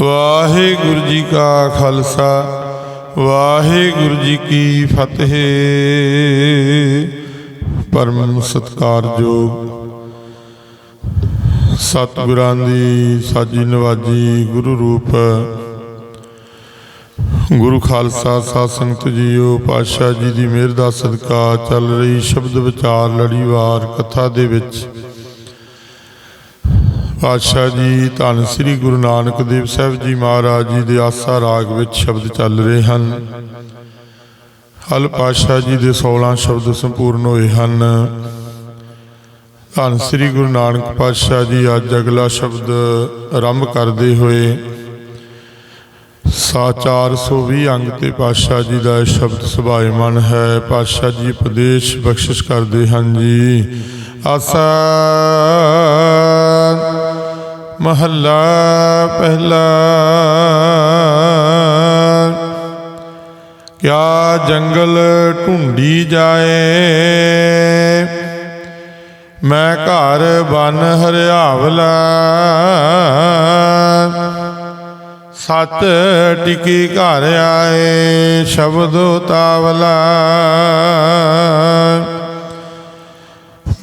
ਵਾਹਿਗੁਰੂ ਜੀ ਕਾ ਖਾਲਸਾ, ਵਾਹਿਗੁਰੂ ਜੀ ਕੀ ਫਤਿਹ। ਪਰਮ ਸਤਕਾਰਯੋਗ ਸਤਿਗੁਰਾਂ ਦੀ ਸਾਜੀ ਨਵਾਜੀ ਗੁਰੂ ਰੂਪ। ਗੁਰੂ ਖਾਲਸਾ ਸਾਧ ਸੰਗਤ ਜੀਓ, ਪਾਤਸ਼ਾਹ ਜੀ ਦੀ ਮਿਹਰ ਦਾ ਸਦਕਾ ਚੱਲ ਰਹੀ ਸ਼ਬਦ ਵਿਚਾਰ ਲੜੀਵਾਰ ਕਥਾ ਦੇ ਵਿੱਚ। ਪਾਤਸ਼ਾਹ ਜੀ, ਧੰਨ ਸ੍ਰੀ ਗੁਰੂ ਨਾਨਕ ਦੇਵ ਸਾਹਿਬ ਜੀ ਮਹਾਰਾਜ ਜੀ ਦੇ ਆਸਾ ਰਾਗ ਵਿੱਚ ਸ਼ਬਦ ਚੱਲ ਰਹੇ ਹਨ। ਹਲ ਪਾਤਸ਼ਾਹ ਜੀ ਦੇ 16 ਸ਼ਬਦ ਸੰਪੂਰਨ ਹੋਏ ਹਨ। ਧੰਨ ਸ੍ਰੀ ਗੁਰੂ ਨਾਨਕ ਪਾਤਸ਼ਾਹ ਜੀ, ਅੱਜ ਅਗਲਾ ਸ਼ਬਦ ਆਰੰਭ ਕਰਦੇ ਹੋਏ ਸਾ 420 ਅੰਗ ਤੇ ਪਾਤਸ਼ਾਹ ਜੀ ਦਾ ਸ਼ਬਦ ਸੁਭਾਇਮਨ ਹੈ। ਪਾਤਸ਼ਾਹ ਜੀ ਉਪਦੇਸ਼ ਬਖਸ਼ਿਸ਼ ਕਰਦੇ ਹਨ ਜੀ। ਆਸਾ ਮਹੱਲਾ ਪਹਿਲਾ। ਕਿਆ ਜੰਗਲ ਢੂੰਡੀ ਜਾਏ? ਮੈਂ ਘਰ ਬਨ ਹਰਿਆਵਲਾ। ਸਤ ਟਿਕੀ ਘਰ ਆਏ ਸ਼ਬਦ ਉਤਾਵਲਾ।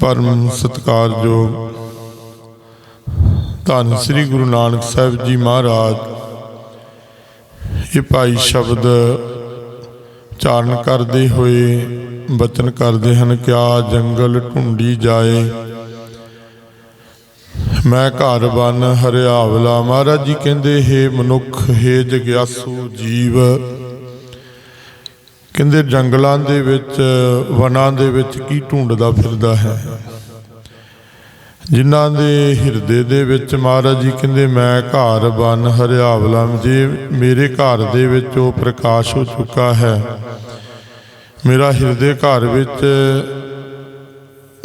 ਪਰਮ ਸਤਕਾਰਯੋਗ ਧੰਨ ਸ੍ਰੀ ਗੁਰੂ ਨਾਨਕ ਸਾਹਿਬ ਜੀ ਮਹਾਰਾਜ। ਇਹ ਭਾਈ ਸ਼ਬਦ ਚਾਰਨ ਕਰਦੇ ਹੋਏ ਬਚਨ ਕਰਦੇ ਹਨ, ਕਿਆ ਜੰਗਲ ਢੁੰਡੀ ਜਾਏ। ਮੈਂ ਘਰ ਬਨ ਹਰਿਆਵਲਾ, ਮਹਾਰਾਜ ਜੀ ਕਹਿੰਦੇ, ਹੈ ਮਨੁੱਖ, ਹੈ ਜਗਿਆਸੂ ਜੀਵ। ਕਹਿੰਦੇ, ਜੰਗਲਾਂ ਦੇ ਵਿੱਚ, ਵਨਾਂ ਦੇ ਵਿੱਚ ਕੀ ਢੂੰਡਦਾ ਫਿਰਦਾ ਹੈ? ਜਿਨ੍ਹਾਂ ਦੇ ਹਿਰਦੇ ਦੇ ਵਿੱਚ ਮਹਾਰਾਜ ਜੀ ਕਹਿੰਦੇ, ਮੈਂ ਘਰ ਬਨ ਹਰਿਆਵਲਾ ਜੇ, ਮੇਰੇ ਘਰ ਦੇ ਵਿੱਚ ਉਹ ਪ੍ਰਕਾਸ਼ ਹੋ ਚੁੱਕਾ ਹੈ। ਮੇਰਾ ਹਿਰਦੇ ਘਰ ਵਿੱਚ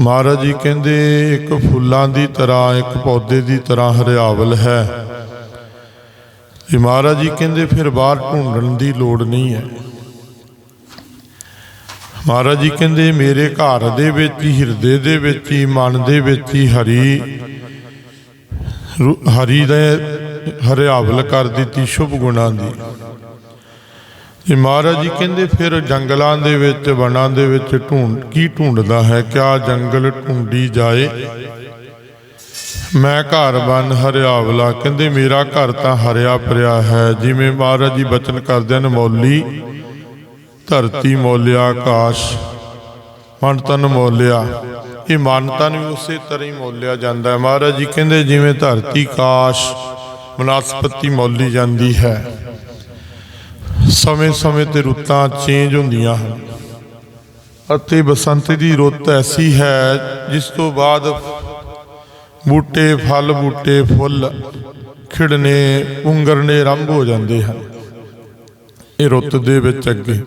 ਮਹਾਰਾਜ ਜੀ ਕਹਿੰਦੇ, ਇੱਕ ਫੁੱਲਾਂ ਦੀ ਤਰ੍ਹਾਂ, ਇੱਕ ਪੌਦੇ ਦੀ ਤਰ੍ਹਾਂ ਹਰਿਆਵਲ ਹੈ। ਇਹ ਮਹਾਰਾਜ ਜੀ ਕਹਿੰਦੇ, ਫਿਰ ਬਾਹਰ ਢੂੰਡਣ ਦੀ ਲੋੜ ਨਹੀਂ ਹੈ। ਮਹਾਰਾਜ ਜੀ ਕਹਿੰਦੇ, ਮੇਰੇ ਘਰ ਦੇ ਵਿੱਚ ਹੀ, ਹਿਰਦੇ ਦੇ ਵਿੱਚ ਹੀ, ਮਨ ਦੇ ਵਿੱਚ ਹੀ ਹਰੀ ਹਰੀ ਦੇ ਹਰਿਆਵਲ ਕਰ ਦਿੱਤੀ ਸ਼ੁਭ ਗੁਣਾਂ ਦੀ। ਇਹ ਮਹਾਰਾਜ ਜੀ ਕਹਿੰਦੇ, ਫਿਰ ਜੰਗਲਾਂ ਦੇ ਵਿੱਚ, ਵਣਾਂ ਦੇ ਵਿੱਚ ਢੂੰਡ, ਕੀ ਢੂੰਡਦਾ ਹੈ? ਕਿਆ ਜੰਗਲ ਢੂੰਡੀ ਜਾਏ? ਮੈਂ ਘਰ ਬਨ ਹਰਿਆਵਲਾ। ਕਹਿੰਦੇ, ਮੇਰਾ ਘਰ ਤਾਂ ਹਰਿਆ ਭਰਿਆ ਹੈ। ਜਿਵੇਂ ਮਹਾਰਾਜ ਜੀ ਬਚਨ ਕਰਦੇ ਹਨ, ਮੌਲੀ ਧਰਤੀ ਮੋਲਿਆ ਆਕਾਸ਼, ਮਨ ਤਨ ਮੋਲਿਆ। ਇਹ ਮਨ ਤਨ ਵੀ ਉਸੇ ਤਰ੍ਹਾਂ ਹੀ ਮੋਲਿਆ ਜਾਂਦਾ ਹੈ। ਮਹਾਰਾਜ ਜੀ ਕਹਿੰਦੇ ਜਿਵੇਂ ਧਰਤੀ ਆਕਾਸ਼ ਬਨਸਪਤੀ ਮੋਲੀ ਜਾਂਦੀ ਹੈ। ਸਮੇਂ-ਸਮੇਂ ਤੇ ਰੁੱਤਾਂ ਚੇਂਜ ਹੁੰਦੀਆਂ ਹਨ। ਅਤੇ ਬਸੰਤ ਦੀ ਰੁੱਤ ਐਸੀ ਹੈ, ਜਿਸ ਤੋਂ ਬਾਅਦ ਬੂਟੇ, ਫਲ ਬੂਟੇ, ਫੁੱਲ ਖਿੜਨੇ, ਪੁੰਗਰਨੇ ਆਰੰਭ ਹੋ ਜਾਂਦੇ ਹਨ। ਇਹ ਰੁੱਤ ਦੇ ਵਿੱਚ ਅੱਗੇ।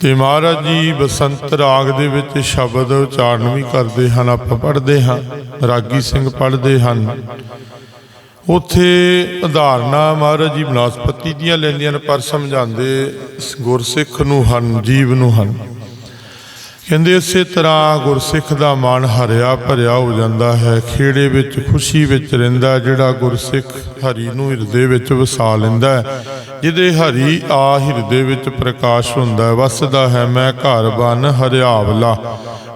ਤੇ ਮਹਾਰਾਜ ਜੀ, ਬਸੰਤ ਰਾਗ ਦੇ ਵਿੱਚ ਸ਼ਬਦ ਉਚਾਰਨ ਵੀ ਕਰਦੇ ਹਨ, ਆਪਾਂ ਪੜ੍ਹਦੇ ਹਾਂ, ਰਾਗੀ ਸਿੰਘ ਪੜ੍ਹਦੇ ਹਨ। ਉਥੇ ਉਦਾਹਰਨਾਂ ਮਹਾਰਾਜ ਜੀ ਬਨਸਪਤੀ ਦੀਆਂ ਲੈਂਦੀਆਂ ਨੇ, ਪਰ ਸਮਝਾਉਂਦੇ ਗੁਰਸਿੱਖ ਨੂੰ ਹਨ, ਜੀਵ ਨੂੰ ਹਨ। ਕਹਿੰਦੇ ਇਸੇ ਤਰ੍ਹਾਂ ਗੁਰਸਿੱਖ ਦਾ ਮਨ ਹਰਿਆ ਭਰਿਆ ਹੋ ਜਾਂਦਾ ਹੈ, ਖੇੜੇ ਵਿੱਚ, ਖੁਸ਼ੀ ਵਿੱਚ ਰਹਿੰਦਾ ਜਿਹੜਾ ਗੁਰਸਿੱਖ ਹਰੀ ਨੂੰ ਹਿਰਦੇ ਵਿੱਚ ਵਸਾ ਲੈਂਦਾ ਜਿਹਦੇ ਹਰੀ ਆ ਹਿਰਦੇ ਵਿੱਚ ਪ੍ਰਕਾਸ਼ ਹੁੰਦਾ ਹੈ, ਵਸਦਾ ਹੈ, ਮੈਂ ਘਰ ਬਨ ਹਰਿਆਵਲਾ।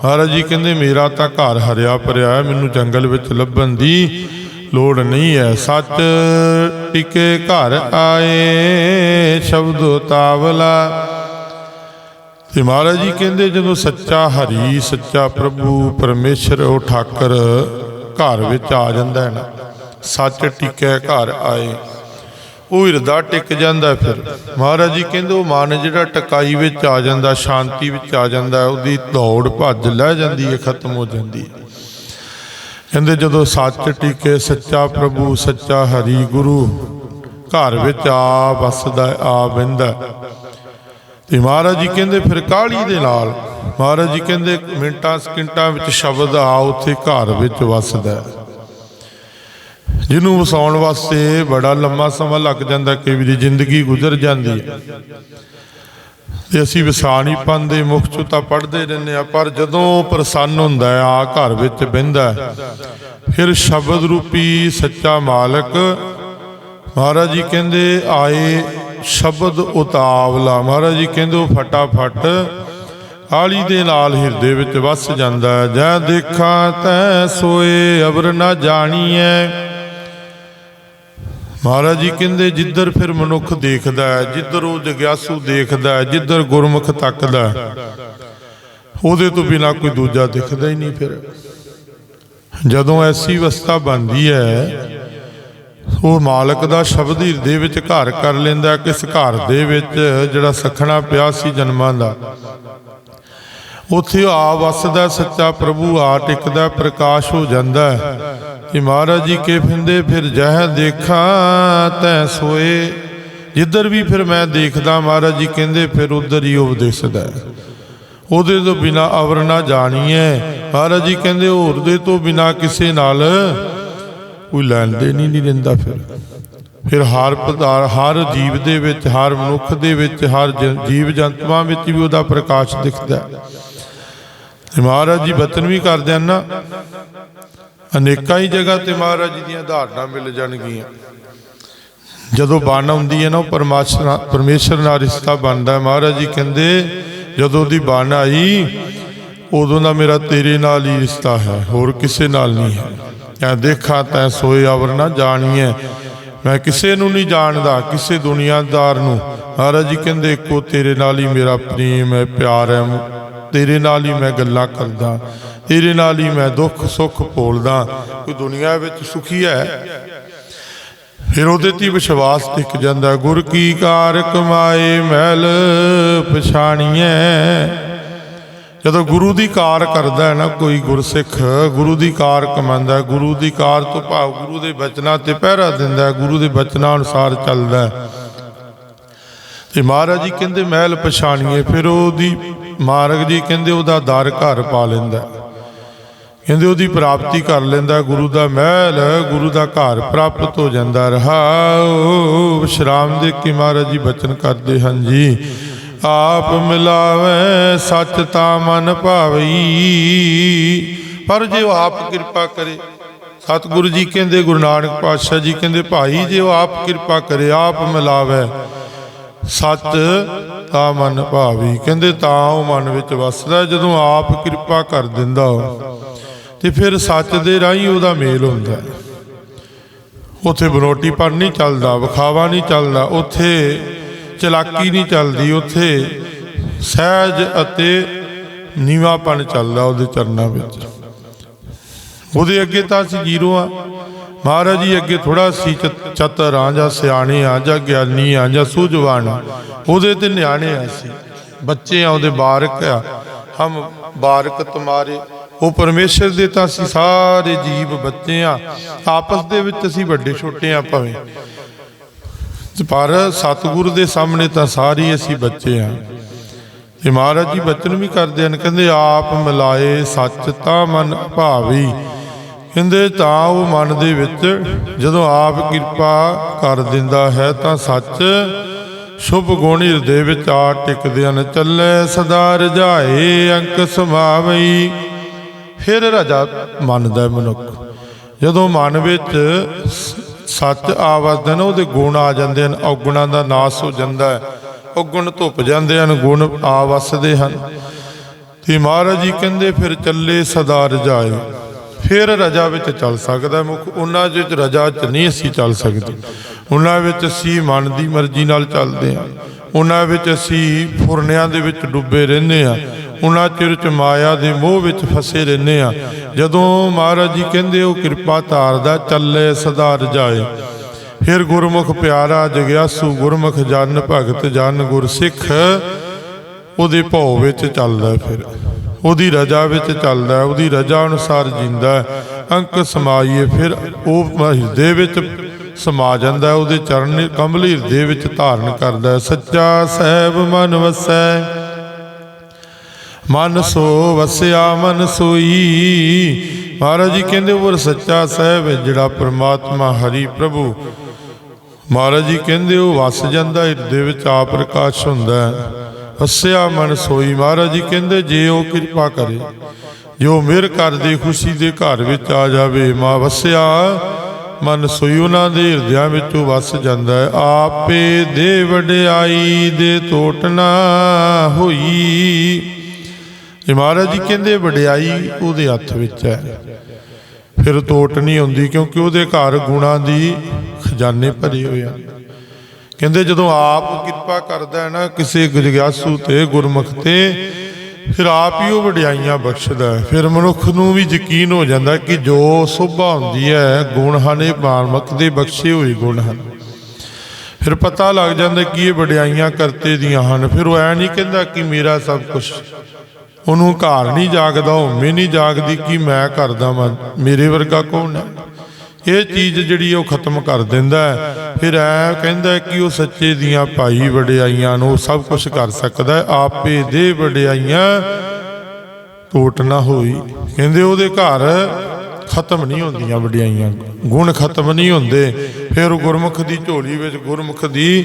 ਮਹਾਰਾਜ ਜੀ ਕਹਿੰਦੇ, ਮੇਰਾ ਤਾਂ ਘਰ ਹਰਿਆ ਭਰਿਆ ਹੈ, ਮੈਨੂੰ ਜੰਗਲ ਵਿੱਚ ਲੱਭਣ ਦੀ ਲੋੜ ਨਹੀਂ ਹੈ। ਸੱਚ ਟਿਕੇ ਘਰ ਆਏ, ਸ਼ਬਦ ਤਾਵਲਾ ਤੇ ਮਹਾਰਾਜ ਜੀ ਕਹਿੰਦੇ ਜਦੋਂ ਸੱਚਾ ਹਰੀ, ਸੱਚਾ ਪ੍ਰਭੂ, ਪਰਮੇਸ਼ਰ ਉਹ ਠਾਕਰ ਘਰ ਵਿੱਚ ਆ ਜਾਂਦਾ ਹੈ ਨਾ, ਸੱਚ ਟਿਕਿਆ ਘਰ ਆਏ, ਉਹ ਹਿਰਦਾ ਟਿਕ ਜਾਂਦਾ ਫਿਰ। ਮਹਾਰਾਜ ਜੀ ਕਹਿੰਦੇ ਉਹ ਮਨ ਜਿਹੜਾ ਟਕਾਈ ਵਿੱਚ ਆ ਜਾਂਦਾ, ਸ਼ਾਂਤੀ ਵਿੱਚ ਆ ਜਾਂਦਾ, ਉਹਦੀ ਦੌੜ ਭੱਜ ਲੈ ਜਾਂਦੀ ਹੈ, ਖਤਮ ਹੋ ਜਾਂਦੀ ਹੈ। ਕਹਿੰਦੇ ਜਦੋਂ ਸੱਚ ਟਿਕੇ, ਸੱਚਾ ਪ੍ਰਭੂ, ਸੱਚਾ ਹਰੀ ਗੁਰੂ, ਘਰ ਵਿੱਚ ਆ ਵਸਦਾ, ਆ ਬਹਿੰਦਾ ਤੇ ਮਹਾਰਾਜ ਜੀ ਕਹਿੰਦੇ ਫਿਰ ਕਾਲੀ ਦੇ ਨਾਲ। ਮਹਾਰਾਜ ਜੀ ਕਹਿੰਦੇ ਮਿੰਟਾਂ ਸਕਿੰਟਾਂ ਵਿੱਚ ਸ਼ਬਦ ਆ, ਉੱਥੇ ਘਰ ਵਿੱਚ ਵਸਦਾ ਜਿਹਨੂੰ ਵਸਾਉਣ ਵਾਸਤੇ ਬੜਾ ਲੰਮਾ ਸਮਾਂ ਲੱਗ ਜਾਂਦਾ, ਕਈ ਵਾਰੀ ਜ਼ਿੰਦਗੀ ਗੁਜ਼ਰ ਜਾਂਦੀ ਹੈ। ਤੇ ਅਸੀਂ ਵਸਾ ਨਹੀਂ ਪਾਉਂਦੇ, ਮੁਖ ਚੋਂ ਤਾਂ ਪੜ੍ਹਦੇ ਰਹਿੰਦੇ ਆ ਪਰ ਜਦੋਂ ਪ੍ਰਸੰਨ ਹੁੰਦਾ ਆ ਘਰ ਵਿੱਚ ਬਹਿੰਦਾ ਫਿਰ ਸ਼ਬਦ ਰੂਪੀ ਸੱਚਾ ਮਾਲਕ ਮਹਾਰਾਜ ਜੀ ਕਹਿੰਦੇ, ਆਏ ਸ਼ਬਦ ਉਤਾਵਲਾ। ਮਹਾਰਾਜ ਜੀ ਕਹਿੰਦੇ ਉਹ ਫਟਾਫਟ ਆਲੀ ਦੇ ਨਾਲ ਹਿਰਦੇ ਵਿੱਚ ਵਸ ਜਾਂਦਾ ਜੈ ਦੇਖਾਂ ਤੈ ਸੋਏ ਅਬਰ ਨਾ ਜਾਣੀਐ। ਮਹਾਰਾਜ ਜੀ ਕਹਿੰਦੇ ਜਿੱਧਰ ਫਿਰ ਮਨੁੱਖ ਦੇਖਦਾ ਹੈ, ਜਿੱਧਰ ਉਹ ਜਗਿਆਸੂ ਦੇਖਦਾ ਹੈ, ਜਿੱਧਰ ਗੁਰਮੁਖ ਤੱਕਦਾ ਉਹਦੇ ਤੋਂ ਬਿਨਾ ਕੋਈ ਦੂਜਾ ਦਿਖਦਾ ਹੀ ਨਹੀਂ ਫਿਰ। ਜਦੋਂ ਐਸੀ ਅਵਸਥਾ ਬਣਦੀ ਹੈ ਉਹ ਮਾਲਕ ਦਾ ਸ਼ਬਦ ਦੇ ਵਿੱਚ ਘਰ ਕਰ ਲੈਂਦਾ, ਕਿਸ ਘਰ ਦੇ ਵਿੱਚ ਜਿਹੜਾ ਸਖਣਾ ਪਿਆ ਸੀ ਜਨਮਾਂ ਦਾ। ਉੱਥੇ ਆ ਵਸਦਾ ਸੱਚਾ ਪ੍ਰਭੂ ਆ ਟਿਕਦਾ, ਪ੍ਰਕਾਸ਼ ਹੋ ਜਾਂਦਾ। ਕਿ ਮਹਾਰਾਜ ਜੀ ਕੇ ਫਿੰਦੇ ਫਿਰ ਜਹ ਦੇਖਾਂ, ਤੈ ਸੋਏ। ਜਿੱਧਰ ਵੀ ਫਿਰ ਮੈਂ ਦੇਖਦਾ, ਮਹਾਰਾਜ ਜੀ ਕਹਿੰਦੇ, ਫਿਰ ਉਧਰ ਹੀ ਉਹ ਦਿਸਦਾ। ਉਹਦੇ ਤੋਂ ਬਿਨਾ ਅਵਰ ਨਾ ਜਾਣੀਏ ਮਹਾਰਾਜ ਜੀ ਕਹਿੰਦੇ, ਹੋਰ ਦੇ ਤੋਂ ਬਿਨਾ ਕਿਸੇ ਨਾਲ ਕੋਈ ਲੈਣ ਦੇਣ ਹੀ ਨਹੀਂ ਰਹਿੰਦਾ ਫਿਰ। ਫਿਰ ਹਰ ਪਦਾਰ, ਹਰ ਜੀਵ ਦੇ ਵਿੱਚ, ਹਰ ਮਨੁੱਖ ਦੇ ਵਿੱਚ, ਹਰ ਜੀਵ ਜੰਤੂਆਂ ਵਿੱਚ ਵੀ ਉਹਦਾ ਪ੍ਰਕਾਸ਼ ਦਿਖਦਾ। ਹੈ ਮਹਾਰਾਜ ਜੀ ਬਚਨ ਵੀ ਕਰਦੇ ਹਨ ਨਾ, ਅਨੇਕਾਂ ਹੀ ਜਗ੍ਹਾ ਤੇ ਮਹਾਰਾਜ ਜੀ ਦੀਆਂ ਧਾਰਨਾ ਮਿਲ ਜਾਣਗੀਆਂ। ਜਦੋਂ ਬਣ ਆਉਂਦੀ ਹੈ ਨਾ, ਉਹ ਪਰਮਾਤਮਾ, ਪਰਮੇਸ਼ਰ ਨਾਲ ਰਿਸ਼ਤਾ ਬਣਦਾ ਹੈ। ਮਹਾਰਾਜ ਜੀ ਕਹਿੰਦੇ, ਜਦੋਂ ਦੀ ਬਾਣ ਆਈ, ਉਦੋਂ ਦਾ ਮੇਰਾ ਤੇਰੇ ਨਾਲ ਹੀ ਰਿਸ਼ਤਾ ਹੈ, ਹੋਰ ਕਿਸੇ ਨਾਲ ਨਹੀਂ ਹੈ। ਐ ਦੇਖਾਂ ਤੈਂ ਸੋਏ ਅਵਰ ਨਾ ਜਾਣੀਏ ਮੈਂ ਕਿਸੇ ਨੂੰ ਨਹੀਂ ਜਾਣਦਾ, ਕਿਸੇ ਦੁਨੀਆਦਾਰ ਨੂੰ। ਮਹਾਰਾਜ ਜੀ ਕਹਿੰਦੇ, ਇੱਕੋ ਤੇਰੇ ਨਾਲ ਹੀ ਮੇਰਾ ਪ੍ਰੇਮ ਹੈ, ਪਿਆਰ ਹੈ। ਤੇਰੇ ਨਾਲ ਹੀ ਮੈਂ ਗੱਲਾਂ ਕਰਦਾ, ਤੇਰੇ ਨਾਲ ਹੀ ਮੈਂ ਦੁੱਖ ਸੁੱਖ ਭੋਲਦਾ। ਕੋਈ ਦੁਨੀਆ ਵਿੱਚ ਸੁਖੀ ਹੈ? ਫਿਰ ਉਹਦੇ ਤੇ ਹੀ ਵਿਸ਼ਵਾਸ ਟਿਕ ਜਾਂਦਾ, ਗੁਰ ਕੀ ਕਾਰ ਕਮਾਏ ਮਹਿਲ ਪਛਾਣੀਐ। ਜਦੋਂ ਗੁਰੂ ਦੀ ਕਾਰ ਕਰਦਾ ਹੈ ਨਾ, ਕੋਈ ਗੁਰਸਿੱਖ ਗੁਰੂ ਦੀ ਕਾਰ ਕਮਾਉਂਦਾ ਗੁਰੂ ਦੀ ਕਾਰ ਤੋਂ ਭਾਵ ਗੁਰੂ ਦੇ ਬਚਨਾਂ ਤੇ ਪਹਿਰਾ ਦਿੰਦਾ ਗੁਰੂ ਦੇ ਬਚਨਾਂ ਅਨੁਸਾਰ ਚੱਲਦਾ ਤੇ ਮਹਾਰਾਜ ਜੀ ਕਹਿੰਦੇ ਮਹਿਲ ਪਛਾਣੀਏ, ਫਿਰ ਉਹਦੀ ਮਾਰਗ ਜੀ ਕਹਿੰਦੇ ਉਹਦਾ ਦਰ ਘਰ ਪਾ ਲੈਂਦਾ ਕਹਿੰਦੇ ਉਹਦੀ ਪ੍ਰਾਪਤੀ ਕਰ ਲੈਂਦਾ ਗੁਰੂ ਦਾ ਮਹਿਲ, ਗੁਰੂ ਦਾ ਘਰ ਪ੍ਰਾਪਤ ਹੋ ਜਾਂਦਾ ਰਹਾ ਵਿਸ਼ਰਾਮ ਦੇ ਕੇ ਮਹਾਰਾਜ ਜੀ ਬਚਨ ਕਰਦੇ ਹਨ ਜੀ। ਆਪ ਮਿਲਾਵੇ ਸੱਚ ਤਾਂ ਮਨ ਭਾਵਈ ਪਰ ਜੇ ਉਹ ਆਪ ਕਿਰਪਾ ਕਰੇ, ਸਤਿਗੁਰੂ ਜੀ ਕਹਿੰਦੇ, ਗੁਰੂ ਨਾਨਕ ਪਾਤਸ਼ਾਹ ਜੀ ਕਹਿੰਦੇ, ਭਾਈ ਜੇ ਉਹ ਆਪ ਕਿਰਪਾ ਕਰੇ, ਆਪ ਮਿਲਾਵੇ ਸੱਚ ਤਾਂ ਮਨ ਭਾਵੀ ਕਹਿੰਦੇ, ਤਾਂ ਉਹ ਮਨ ਵਿੱਚ ਵਸਦਾ, ਜਦੋਂ ਆਪ ਕਿਰਪਾ ਕਰ ਦਿੰਦਾ ਉਹ, ਤੇ ਫਿਰ ਸੱਚ ਦੇ ਰਾਹੀਂ ਉਹਦਾ ਮੇਲ ਹੁੰਦਾ ਹੈ। ਉੱਥੇ ਬਨੋਟੀ ਪਰ ਨਹੀਂ ਚੱਲਦਾ, ਵਿਖਾਵਾ ਨਹੀਂ ਚੱਲਦਾ, ਉੱਥੇ ਚਲਾਕੀ ਨਹੀਂ ਚੱਲਦੀ ਉੱਥੇ। ਸਹਿਜ ਅਤੇ ਨੀਵਾਪਨ ਚੱਲਦਾ ਉਹਦੇ ਚਰਨਾਂ ਵਿੱਚ। ਉਹਦੇ ਅੱਗੇ ਤਾਂ ਅਸੀਂ ਜੀਰੋ ਆ ਮਹਾਰਾਜ ਜੀ ਅੱਗੇ ਥੋੜਾ ਸੀ ਚਤਰ ਆ ਜਾਂ ਸਿਆਣੇ ਆ ਜਾਂ ਗਿਆਨੀ ਆ ਜਾਂ ਸੂਝਵਾਨ ਆ ਉਹਦੇ ਤੇ ਨਿਆਣੇ ਆ ਅਸੀਂ। ਬੱਚੇ ਆ ਉਹਦੇ ਬਾਰਕ ਆ ਹਮ ਬਾਰਕ ਤੁਮਾਰੇ। ਉਹ ਪਰਮੇਸ਼ਰ ਦੇ ਤਾਂ ਅਸੀਂ ਸਾਰੇ ਜੀਵ ਬੱਚੇ ਆ ਆਪਸ ਦੇ ਵਿੱਚ ਅਸੀਂ ਵੱਡੇ ਛੋਟੇ ਆ ਭਾਵੇਂ। ਪਰ ਸਤਿਗੁਰੂ ਦੇ ਸਾਹਮਣੇ ਤਾਂ ਸਾਰੇ ਅਸੀਂ ਬੱਚੇ ਆ ਤੇ ਮਹਾਰਾਜ ਜੀ ਬਚਨ ਵੀ ਕਰਦੇ ਹਨ, ਕਹਿੰਦੇ, ਆਪ ਮਿਲਾਏ ਸੱਚ ਤਾਂ ਮਨ ਭਾਵੀ। ਕਹਿੰਦੇ, ਤਾਂ ਉਹ ਮਨ ਦੇ ਵਿੱਚ ਜਦੋਂ ਆਪ ਕਿਰਪਾ ਕਰ ਦਿੰਦਾ ਹੈ ਤਾਂ ਸੱਚ ਸ਼ੁਭ ਗੁਣ ਹਿਰਦੇ ਵਿੱਚ ਆ ਟਿਕਦੇ ਹਨ। ਚੱਲੇ ਸਦਾ ਰਜਾਏ ਅੰਕ ਸਮਾਵਈ। ਫਿਰ ਰਜਾ ਮੰਨਦਾ ਮਨੁੱਖ। ਜਦੋਂ ਮਨ ਵਿੱਚ ਸੱਚ ਆਵਸਦਾ ਨਾ, ਉਹਦੇ ਗੁਣ ਆ ਜਾਂਦੇ ਹਨ, ਔਗੁਣਾਂ ਦਾ ਨਾਸ ਹੋ ਜਾਂਦਾ ਹੈ। ਔਗੁਣ ਧੁੱਪ ਜਾਂਦੇ ਹਨ, ਗੁਣ ਆ ਵਸਦੇ ਹਨ। ਤੇ ਮਹਾਰਾਜ ਜੀ ਕਹਿੰਦੇ, ਫਿਰ ਚੱਲੇ ਸਦਾ ਰਜਾਏ ਫਿਰ ਰਜਾ ਵਿੱਚ ਚੱਲ ਸਕਦਾ ਹੈ ਮੁਖ। ਉਹਨਾਂ ਵਿੱਚ ਰਜਾ ਚ ਨਹੀਂ ਅਸੀਂ ਚੱਲ ਸਕਦੇ। ਉਹਨਾਂ ਵਿੱਚ ਅਸੀਂ ਮਨ ਦੀ ਮਰਜ਼ੀ ਨਾਲ ਚੱਲਦੇ ਹਾਂ। ਉਹਨਾਂ ਵਿੱਚ ਅਸੀਂ ਫੁਰਨਿਆਂ ਦੇ ਵਿੱਚ ਡੁੱਬੇ ਰਹਿੰਦੇ ਹਾਂ। ਉਹਨਾਂ ਚਿਰ ਚ ਮਾਇਆ ਦੇ ਮੋਹ ਵਿੱਚ ਫਸੇ ਰਹਿੰਦੇ ਆ ਜਦੋਂ ਮਹਾਰਾਜ ਜੀ ਕਹਿੰਦੇ, ਉਹ ਕਿਰਪਾ ਧਾਰਦਾ ਚੱਲੇ ਸਦਾ ਰਜਾਏ ਫਿਰ ਗੁਰਮੁਖ ਪਿਆਰਾ, ਜਗਿਆਸੂ ਗੁਰਮੁਖ, ਜਨ ਭਗਤ, ਜਨ ਗੁਰਸਿੱਖ, ਉਹਦੇ ਭਉ ਵਿੱਚ ਚੱਲਦਾ ਫਿਰ। ਉਹਦੀ ਰਜਾ ਵਿੱਚ ਚੱਲਦਾ ਉਹਦੀ ਰਜਾ ਅਨੁਸਾਰ ਜਿੰਦਾ ਅੰਕ ਸਮਾਈਏ ਫਿਰ ਉਹ ਹਿਰਦੇ ਵਿੱਚ ਸਮਾ ਜਾਂਦਾ ਉਹਦੇ ਚਰਨ ਕਮਲ ਹਿਰਦੇ ਵਿੱਚ ਧਾਰਨ ਕਰਦਾ ਸੱਚਾ ਸਹਿਬ ਮਨ ਵਸੈ ਮਨ ਸੋ ਵਸਿਆ, ਮਨ ਸੋਈ। ਮਹਾਰਾਜ ਜੀ ਕਹਿੰਦੇ ਉਹ ਸੱਚਾ ਸਾਹਿਬ ਹੈ, ਜਿਹੜਾ ਪ੍ਰਮਾਤਮਾ ਹਰੀ ਪ੍ਰਭੂ। ਮਹਾਰਾਜ ਜੀ ਕਹਿੰਦੇ, ਉਹ ਵਸ ਜਾਂਦਾ, ਹਿਰਦੇ ਵਿੱਚ ਆਪ ਪ੍ਰਕਾਸ਼ ਹੁੰਦਾ ਹੈ। ਵਸਿਆ, ਮਨ ਸੋਈ। ਮਹਾਰਾਜ ਜੀ ਕਹਿੰਦੇ, ਜੇ ਉਹ ਕਿਰਪਾ ਕਰੇ, ਜੋ ਮਿਹਰ ਕਰਦੇ, ਖੁਸ਼ੀ ਦੇ ਘਰ ਵਿੱਚ ਆ ਜਾਵੇ, ਮਾ ਵਸਿਆ, ਮਨ ਸੋਈ ਉਹਨਾਂ ਦੇ ਹਿਰਦਿਆਂ ਵਿੱਚੋਂ ਵਸ ਜਾਂਦਾ ਹੈ। ਆਪੇ ਦੇ ਵਡਿਆਈ ਦੇ ਤੋਟ ਨਾ ਹੋਈ। ਇਹ ਮਹਾਰਾਜ ਜੀ ਕਹਿੰਦੇ ਵਡਿਆਈ ਉਹਦੇ ਹੱਥ ਵਿੱਚ ਹੈ। ਫਿਰ ਤੋਟ ਨਹੀਂ ਹੁੰਦੀ ਕਿਉਂਕਿ ਉਹਦੇ ਘਰ ਗੁਣਾਂ ਦੀ ਖਜ਼ਾਨੇ ਭਰੇ ਹੋਏ ਹਨ। ਕਹਿੰਦੇ ਜਦੋਂ ਆਪ ਕਿਰਪਾ ਕਰਦਾ ਹੈ ਨਾ, ਕਿਸੇ ਜਗਿਆਸੂ ਤੇ ਗੁਰਮੁਖ ਤੇ, ਫਿਰ ਆਪ ਹੀ ਉਹ ਵਡਿਆਈਆਂ ਬਖਸ਼ਦਾ ਹੈ। ਫਿਰ ਮਨੁੱਖ ਨੂੰ ਵੀ ਯਕੀਨ ਹੋ ਜਾਂਦਾ ਕਿ ਜੋ ਸੋਭਾ ਹੁੰਦੀ ਹੈ, ਗੁਣ ਹਨ, ਇਹ ਮਾਨਮਕ ਦੇ ਬਖਸ਼ੇ ਹੋਏ ਗੁਣ ਹਨ। ਫਿਰ ਪਤਾ ਲੱਗ ਜਾਂਦਾ ਕਿ ਇਹ ਵਡਿਆਈਆਂ ਕਰਤੇ ਦੀਆਂ ਹਨ। ਫਿਰ ਉਹ ਐ ਨਹੀਂ ਕਹਿੰਦਾ ਕਿ ਮੇਰਾ ਸਭ ਕੁਝ ਉਹਨੂੰ ਘਰ ਨਹੀਂ ਜਾਗਦਾ ਹੋਮੇ ਨਹੀਂ ਜਾਗਦੀ ਕਿ ਮੈਂ ਕਰਦਾ ਵਾਂ, ਮੇਰੇ ਵਰਗਾ ਕੌਣ ਹੈ? ਇਹ ਚੀਜ਼ ਜਿਹੜੀ ਉਹ ਖਤਮ ਕਰ ਦਿੰਦਾ ਫਿਰ ਐ ਕਹਿੰਦਾ ਕਿ ਉਹ ਸੱਚੇ ਦੀਆਂ ਭਾਈ ਵਡਿਆਈਆਂ ਨੂੰ ਸਭ ਕੁਝ ਕਰ ਸਕਦਾ ਆਪੇ ਦੇ ਵਡਿਆਈਆਂ ਟੋਟ ਨਾ ਹੋਈ। ਕਹਿੰਦੇ ਉਹਦੇ ਘਰ ਖਤਮ ਨਹੀਂ ਹੁੰਦੀਆਂ ਵਡਿਆਈਆਂ, ਗੁਣ ਖਤਮ ਨਹੀਂ ਹੁੰਦੇ। ਫਿਰ ਗੁਰਮੁਖ ਦੀ ਝੋਲੀ ਵਿੱਚ, ਗੁਰਮੁਖ ਦੀ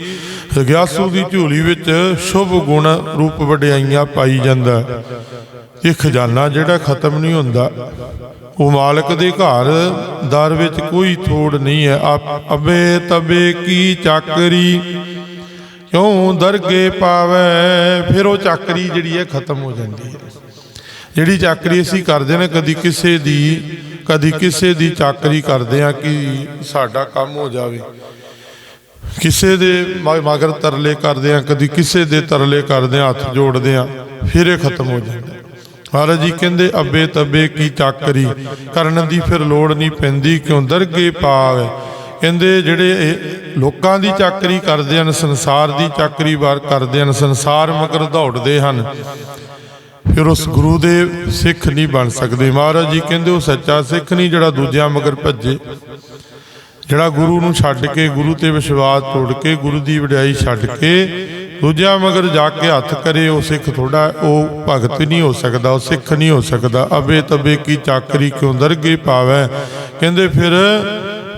ਗਿਆਸੂ ਦੀ ਝੋਲੀ ਵਿੱਚ ਸ਼ੁਭ ਗੁਣ ਰੂਪ ਵਡਿਆਈਆਂ ਪਾਈ ਜਾਂਦਾ ਇਹ ਖਜ਼ਾਨਾ ਜਿਹੜਾ ਖਤਮ ਨਹੀਂ ਹੁੰਦਾ, ਉਹ ਮਾਲਕ ਦੇ ਘਰ ਦਰ ਵਿੱਚ ਕੋਈ ਥੋੜ ਨਹੀਂ ਹੈ। ਅਬੇ ਤਬੇ ਕੀ ਚਾਕਰੀ, ਕਿਉਂ ਦਰਗੇ ਪਾਵੇ? ਫਿਰ ਉਹ ਚਾਕਰੀ ਜਿਹੜੀ ਹੈ, ਖਤਮ ਹੋ ਜਾਂਦੀ ਹੈ। ਜਿਹੜੀ ਚਾਕਰੀ ਅਸੀਂ ਕਰਦੇ ਨੇ, ਕਦੀ ਕਿਸੇ ਦੀ ਕਦੀ ਕਿਸੇ ਦੀ ਚਾਕਰੀ ਕਰਦੇ ਆ ਕਿ ਸਾਡਾ ਕੰਮ ਹੋ ਜਾਵੇ। ਕਿਸੇ ਦੇ ਮਗਰ ਤਰਲੇ ਕਰਦੇ ਆ ਕਦੀ ਕਿਸੇ ਦੇ ਤਰਲੇ ਕਰਦੇ ਆ ਹੱਥ ਜੋੜਦੇ ਆ ਫਿਰ ਇਹ ਖਤਮ ਹੋ ਜਾਂਦਾ। ਮਹਾਰਾਜ ਜੀ ਕਹਿੰਦੇ ਅੱਬੇ ਤੱਬੇ ਕੀ ਚਾਕਰੀ? ਕਰਨ ਦੀ ਫਿਰ ਲੋੜ ਨਹੀਂ ਪੈਂਦੀ ਕਿਉਂ ਦਰਗੇ ਪਾਵੇ ਕਹਿੰਦੇ ਜਿਹੜੇ ਇਹ ਲੋਕਾਂ ਦੀ ਚਾਕਰੀ ਕਰਦੇ ਹਨ ਸੰਸਾਰ ਦੀ ਚਾਕਰੀ ਵਾਰ ਕਰਦੇ ਹਨ ਸੰਸਾਰ ਮਗਰ ਦੌੜਦੇ ਹਨ। ਫਿਰ ਉਸ ਗੁਰੂ ਦੇ ਸਿੱਖ ਨਹੀਂ ਬਣ ਸਕਦੇ। ਮਹਾਰਾਜ ਜੀ ਕਹਿੰਦੇ ਉਹ ਸੱਚਾ ਸਿੱਖ ਨਹੀਂ, ਜਿਹੜਾ ਦੂਜਿਆਂ ਮਗਰ ਭੱਜੇ। ਜਿਹੜਾ ਗੁਰੂ ਨੂੰ ਛੱਡ ਕੇ, ਗੁਰੂ ਤੇ ਵਿਸ਼ਵਾਸ ਤੋੜ ਕੇ, ਗੁਰੂ ਦੀ ਵਡਿਆਈ ਛੱਡ ਕੇ ਦੂਜਿਆਂ ਮਗਰ ਜਾ ਕੇ ਹੱਥ ਕਰੇ, ਉਹ ਸਿੱਖ ਥੋੜਾ ਉਹ ਭਗਤ ਨਹੀਂ ਹੋ ਸਕਦਾ, ਉਹ ਸਿੱਖ ਨਹੀਂ ਹੋ ਸਕਦਾ। ਅਬੇ ਤਬੇ ਕੀ ਚਾਕਰੀ ਕਿਉਂ ਦਰਗੇ ਪਾਵੇ? ਕਹਿੰਦੇ ਫਿਰ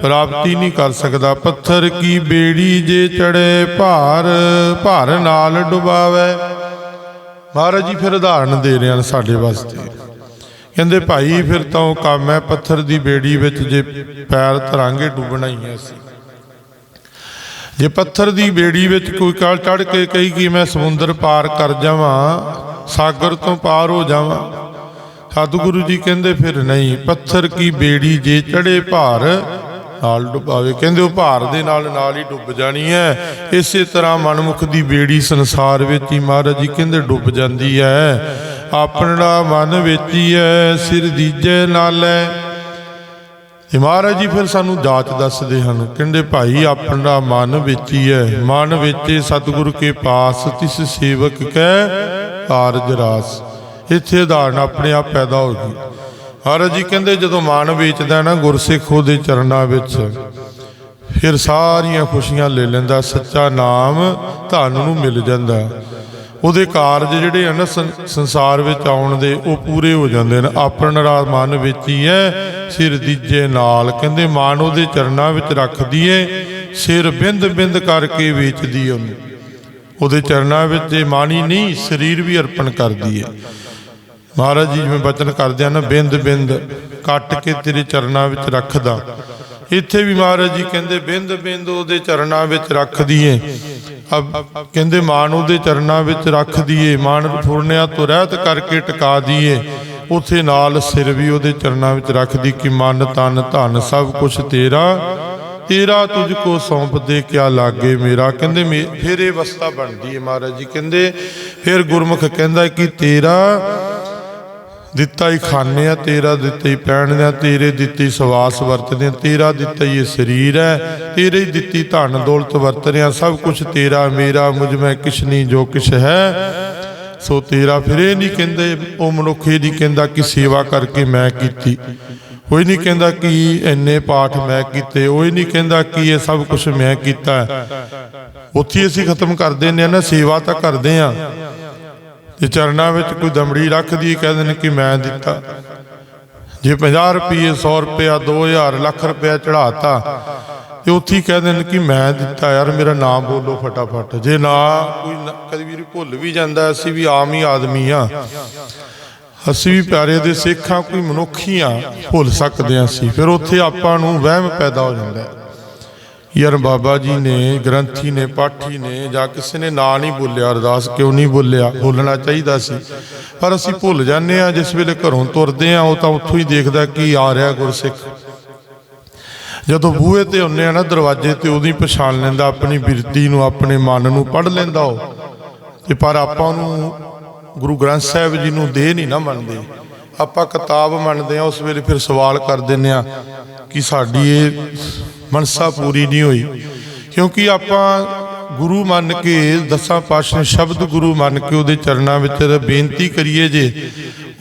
ਪ੍ਰਾਪਤੀ ਨਹੀਂ ਕਰ ਸਕਦਾ। ਪੱਥਰ ਕੀ ਬੇੜੀ ਜੇ ਚੜੇ ਭਾਰ ਭਾਰ ਨਾਲ ਡੁਬਾਵੇ। ਮਹਾਰਾਜ ਜੀ ਫਿਰ ਉਦਾਹਰਨ ਦੇ ਰਹੇ ਹਨ ਸਾਡੇ ਵਾਸਤੇ। ਕਹਿੰਦੇ, ਭਾਈ, ਫਿਰ ਤਾਂ ਉਹ ਕੰਮ ਹੈ, ਪੱਥਰ ਦੀ ਬੇੜੀ ਵਿੱਚ ਜੇ ਪੈਰ ਧਰਾਂਗੇ, ਡੁੱਬਣਾ ਹੀ ਹੈ ਅਸੀਂ। ਜੇ ਪੱਥਰ ਦੀ ਬੇੜੀ ਵਿੱਚ ਕੋਈ ਕਾਲ ਚੜ ਕੇ ਕਹੀ ਕਿ ਮੈਂ ਸਮੁੰਦਰ ਪਾਰ ਕਰ ਜਾਵਾਂ, ਸਾਗਰ ਤੋਂ ਪਾਰ ਹੋ ਜਾਵਾਂ ਸਤਿਗੁਰੂ ਜੀ ਕਹਿੰਦੇ, ਫਿਰ ਨਹੀਂ, ਪੱਥਰ ਕੀ ਬੇੜੀ ਜੇ ਚੜੇ ਭਾਰ ਨਾਲ ਡੁਬਾਵੇ ਕਹਿੰਦੇ ਉਹ ਭਾਰ ਦੇ ਨਾਲ ਨਾਲ ਹੀ ਡੁੱਬ ਜਾਣੀ ਹੈ। ਇਸੇ ਤਰ੍ਹਾਂ ਮਨਮੁਖ ਦੀ ਬੇੜੀ ਸੰਸਾਰ ਵਿੱਚ ਹੀ ਮਹਾਰਾਜ ਜੀ ਕਹਿੰਦੇ ਡੁੱਬ ਜਾਂਦੀ ਹੈ। ਆਪਣਾ ਮਨ ਵਿੱਚ ਹੀ ਹੈ, ਸਿਰ ਦੀਜੇ ਨਾਲੇ ਇਹ ਮਹਾਰਾਜ ਜੀ ਫਿਰ ਸਾਨੂੰ ਜਾਚ ਦੱਸਦੇ ਹਨ। ਕਹਿੰਦੇ ਭਾਈ ਆਪਣਾ ਮਨ ਵਿੱਚ ਹੀ ਹੈ। ਮਨ ਵਿੱਚ ਸਤਿਗੁਰ ਕੇ ਪਾਸ ਤਿਸ ਸੇਵਕ ਕੈ ਕਾਰਜ ਰਾਸ। ਇੱਥੇ ਉਦਾਹਰਨ ਆਪਣੇ ਆਪ ਪੈਦਾ ਹੋ ਗਈ ਮਹਾਰਾਜ ਜੀ ਕਹਿੰਦੇ ਜਦੋਂ ਮਨ ਵੇਚਦਾ ਨਾ ਗੁਰਸਿੱਖ ਉਹਦੇ ਚਰਨਾਂ ਵਿੱਚ, ਫਿਰ ਸਾਰੀਆਂ ਖੁਸ਼ੀਆਂ ਲੈ ਲੈਂਦਾ, ਸੱਚਾ ਨਾਮ ਧਨ ਨੂੰ ਮਿਲ ਜਾਂਦਾ। ਉਹਦੇ ਕਾਰਜ ਜਿਹੜੇ ਹਨ ਸੰ- ਸੰਸਾਰ ਵਿੱਚ ਆਉਣ ਦੇ, ਉਹ ਪੂਰੇ ਹੋ ਜਾਂਦੇ ਨੇ। ਆਪਣ ਰਾਤ ਮਨ ਵਿੱਚ ਹੀ ਹੈ ਸਿਰ ਦੀਜੇ ਨਾਲ। ਕਹਿੰਦੇ ਮਾਨ ਉਹਦੇ ਚਰਨਾਂ ਵਿੱਚ ਰੱਖਦੀ ਏ, ਸਿਰ ਬਿੰਦ ਬਿੰਦ ਕਰਕੇ ਵੇਚਦੀ ਉਹਨੂੰ। ਉਹਦੇ ਚਰਨਾਂ ਵਿੱਚ ਜੇ ਮਾਣੀ ਨਹੀਂ, ਸਰੀਰ ਵੀ ਅਰਪਣ ਕਰਦੀ ਏ ਮਹਾਰਾਜ ਜੀ, ਜਿਵੇਂ ਬਚਨ ਕਰਦੇ ਨਾ, ਬਿੰਦ ਬਿੰਦ, ਕੱਟ ਕੇ ਤੇਰੇ ਚਰਨਾਂ ਵਿੱਚ ਰੱਖਦਾ। ਇੱਥੇ ਵੀ ਮਹਾਰਾਜ ਜੀ ਕਹਿੰਦੇ, ਬਿੰਦ ਬਿੰਦ ਉਹਦੇ ਚਰਨਾਂ ਵਿੱਚ ਰੱਖ ਦਈਏ। ਅਬ ਕਹਿੰਦੇ, ਮਾਨ ਉਹਦੇ ਚਰਨਾਂ ਵਿੱਚ ਰੱਖ ਦਈਏ। ਮਾਨ ਫੁਰਨਿਆਂ ਤੋਂ ਰਹਿਤ ਕਰਕੇ ਟਿਕਾ ਦਈਏ। ਉਥੇ ਨਾਲ ਸਿਰ ਵੀ ਉਹਦੇ ਚਰਨਾਂ ਵਿੱਚ ਰੱਖਦੀ ਕਿ ਮਨ, ਤਨ, ਧਨ ਸਭ ਕੁਝ ਤੇਰਾ। ਤੇਰਾ ਤੁਝ ਕੋ ਸੌਂਪ ਦੇ ਕਿਆ ਲਾਗੇ ਮੇਰਾ। ਕਹਿੰਦੇ, ਮੇ- ਫਿਰ ਇਹ ਅਵਸਥਾ ਬਣਦੀ ਹੈ ਮਹਾਰਾਜ ਜੀ। ਕਹਿੰਦੇ, ਫਿਰ ਗੁਰਮੁਖ ਕਹਿੰਦਾ ਕਿ ਤੇਰਾ ਦਿੱਤਾ ਹੀ ਖਾਣੇ ਆ, ਤੇਰਾ ਦਿੱਤਾ ਹੀ ਪਹਿਨਦੇ ਆ ਤੇਰੇ ਦਿੱਤੀ ਸਵਾਸ ਵਰਤਦੇ ਆ, ਤੇਰਾ ਦਿੱਤਾ ਹੀ ਇਹ ਸਰੀਰ ਹੈ ਤੇਰੇ ਹੀ ਦਿੱਤੀ ਧਨ ਦੌਲਤ ਵਰਤਦੇ ਆ, ਸਭ ਕੁਝ ਤੇਰਾ, ਮੇਰਾ, ਮੁਝ ਮੈਂ ਕਿਛ ਨਹੀਂ, ਜੋ ਕਿਛ ਹੈ। ਸੋ ਤੇਰਾ ਫਿਰ ਇਹ ਨਹੀਂ ਕਹਿੰਦੇ, ਉਹ ਮਨੁੱਖ ਇਹ ਨਹੀਂ ਕਹਿੰਦਾ ਕਿ ਸੇਵਾ ਕਰਕੇ ਮੈਂ ਕੀਤੀ। ਕੋਈ ਨਹੀਂ ਕਹਿੰਦਾ ਕਿ ਇੰਨੇ ਪਾਠ ਮੈਂ ਕੀਤੇ, ਉਹ ਨਹੀਂ ਕਹਿੰਦਾ ਕਿ ਇਹ ਸਭ ਕੁਝ ਮੈਂ ਕੀਤਾ। ਉੱਥੇ ਅਸੀਂ ਖਤਮ ਕਰਦੇ ਦਿੰਦੇ ਨਾ, ਸੇਵਾ ਤਾਂ ਕਰਦੇ ਆ। ਤੇ ਚਰਨਾਂ ਵਿੱਚ ਕੋਈ ਦਮੜੀ ਰੱਖਦੀ ਕਹਿ ਦੇਣ ਕਿ ਮੈਂ ਦਿੱਤਾ। ਜੇ 50 ਰੁਪਏ 100 ਰੁਪਇਆ 2000 ਲੱਖ ਰੁਪਇਆ ਚੜਾਤਾ ਤੇ ਉੱਥੇ ਹੀ ਕਹਿੰਦੇ ਨੇ ਕਿ ਮੈਂ ਦਿੱਤਾ। ਯਾਰ ਮੇਰਾ ਨਾਮ ਬੋਲੋ ਫਟਾਫਟ। ਜੇ ਨਾ ਕੋਈ ਨਾ- ਕਦੀ ਵੀ ਭੁੱਲ ਵੀ ਜਾਂਦਾ, ਅਸੀਂ ਵੀ ਆਮ ਹੀ ਆਦਮੀ ਆ। ਅਸੀਂ ਵੀ ਪਿਆਰੇ ਦੇ ਸਿੱਖਾਂ ਕੋਈ ਮਨੁੱਖੀ ਆ, ਭੁੱਲ ਸਕਦੇ ਹਾਂ ਅਸੀਂ। ਫਿਰ ਉੱਥੇ ਆਪਾਂ ਨੂੰ ਵਹਿਮ ਪੈਦਾ ਹੋ ਜਾਂਦਾ। ਯਾਰ ਬਾਬਾ ਜੀ ਨੇ, ਗ੍ਰੰਥੀ ਨੇ, ਪਾਠੀ ਨੇ ਜਾਂ ਕਿਸੇ ਨੇ ਨਾਂ ਨਹੀਂ ਬੋਲਿਆ, ਅਰਦਾਸ ਕਿਉਂ ਨਹੀਂ ਬੋਲਿਆ? ਬੋਲਣਾ ਚਾਹੀਦਾ ਸੀ। ਪਰ ਅਸੀਂ ਭੁੱਲ ਜਾਂਦੇ ਆ ਜਿਸ ਵੇਲੇ ਘਰੋਂ ਤੁਰਦੇ ਆ ਉਹ ਤਾਂ ਉੱਥੋਂ ਹੀ ਦੇਖਦਾ ਕੀ ਆ ਰਿਹਾ ਗੁਰਸਿੱਖ। ਜਦੋਂ ਬੂਹੇ ਤੇ ਹੁੰਨੇ ਆ ਨਾ, ਦਰਵਾਜ਼ੇ ਤੇ ਉਹਦੀ ਪਛਾਣ ਲੈਂਦਾ, ਆਪਣੀ ਬਿਰਤੀ ਨੂੰ, ਆਪਣੇ ਮਨ ਨੂੰ ਪੜ ਲੈਂਦਾ ਉਹ। ਤੇ ਪਰ ਆਪਾਂ ਨੂੰ ਗੁਰੂ ਗ੍ਰੰਥ ਸਾਹਿਬ ਜੀ ਨੂੰ ਦੇ ਨਹੀਂ ਨਾ ਮੰਨਦੇ। ਆਪਾਂ ਕਿਤਾਬ ਮੰਨਦੇ ਆ ਉਸ ਵੇਲੇ ਫਿਰ ਸਵਾਲ ਕਰ ਦਿੰਨੇ ਆ ਕਿ ਸਾਡੀ ਇਹ ਮਨਸਾ ਪੂਰੀ ਨਹੀਂ ਹੋਈ। ਕਿਉਂਕਿ ਆਪਾਂ ਗੁਰੂ ਮੰਨ ਕੇ ਦਸਾਂ ਪਾਤਸ਼ਾਹ ਸ਼ਬਦ ਗੁਰੂ ਮੰਨ ਕੇ ਉਹਦੇ ਚਰਨਾਂ ਵਿੱਚ ਬੇਨਤੀ ਕਰੀਏ ਜੇ,